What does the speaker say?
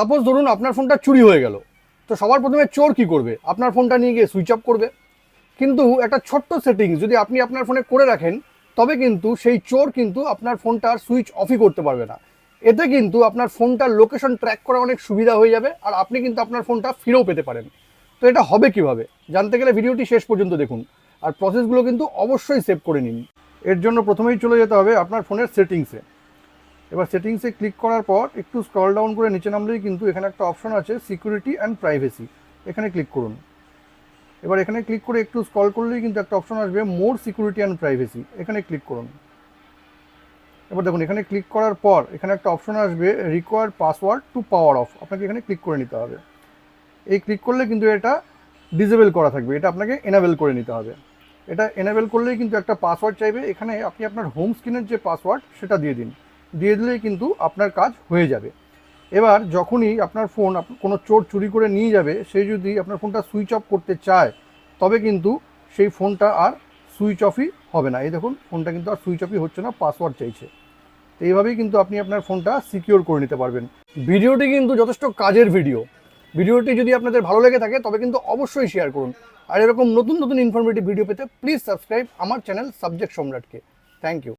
Suppose ধরুন আপনার ফোনটা চুরি হয়ে গেল, তো সবার প্রথমে চোর কি করবে? আপনার ফোনটা নিয়ে গিয়ে সুইচ অফ করবে। কিন্তু একটা ছোট্ট সেটিংস, যদি আপনি আপনার ফোনে করে রাখেন, তবে কিন্তু সেই চোর কিন্তু আপনার ফোনটার সুইচ অফই করতে পারবে না। এতে কিন্তু আপনার ফোনটার লোকেশন ট্র্যাক করা অনেক সুবিধা হয়ে যাবে আর আপনি কিন্তু আপনার ফোনটা ফিরেও পেতে পারেন। তো এটা হবে কীভাবে? জানতে গেলে ভিডিওটি শেষ পর্যন্ত দেখুন আর প্রসেসগুলো কিন্তু অবশ্যই সেভ করে নিন। এর জন্য প্রথমেই চলে যেতে হবে আপনার ফোনের সেটিংসে। এবার সেটিংসে ক্লিক করার পর একটু স্ক্রল ডাউন করে নিচে নামলেই কিন্তু এখানে একটা অপশন আছে সিকিউরিটি অ্যান্ড প্রাইভেসি এখানে ক্লিক করুন। এবার এখানে ক্লিক করে একটু স্ক্রল করলেই কিন্তু একটা অপশন আসবে মোর সিকিউরিটি অ্যান্ড প্রাইভেসি এখানে ক্লিক করুন। এবার দেখুন, এখানে ক্লিক করার পর এখানে একটা অপশন আসবে required password to power off আপনাকে এখানে ক্লিক করে নিতে হবে। এই ক্লিক করলে কিন্তু এটা ডিসেবল করা থাকবে। এটা আপনাকে এনাবেল করে নিতে হবে। এটা এনাবেল করলেই কিন্তু একটা পাসওয়ার্ড চাইবে। এখানে আপনি আপনার হোম স্ক্রিনের যে পাসওয়ার্ড সেটা দিয়ে দিন। দিয়ে দিলেই কিন্তু আপনার কাজ হয়ে যাবে। এবার যখনই আপনার ফোন কোনো চোর চুরি করে নিয়ে যাবে, সে যদি আপনার ফোনটা সুইচ অফ করতে চায়, তবে কিন্তু সেই ফোনটা আর সুইচ অফই হবে না। এই দেখুন ফোনটা কিন্তু আর সুইচ অফই হচ্ছে না পাসওয়ার্ড চাইছে। তো এইভাবেই কিন্তু আপনি আপনার ফোনটা সিকিওর করে নিতে পারবেন। ভিডিওটি কিন্তু যথেষ্ট কাজের ভিডিও ভিডিওটি যদি আপনাদের ভালো লেগে থাকে, তবে কিন্তু অবশ্যই শেয়ার করুন। আর এরকম নতুন নতুন ইনফরমেটিভ ভিডিও পেতে প্লিজ সাবস্ক্রাইব আমার চ্যানেল সাবজেক্ট সম্রাটকে থ্যাংক ইউ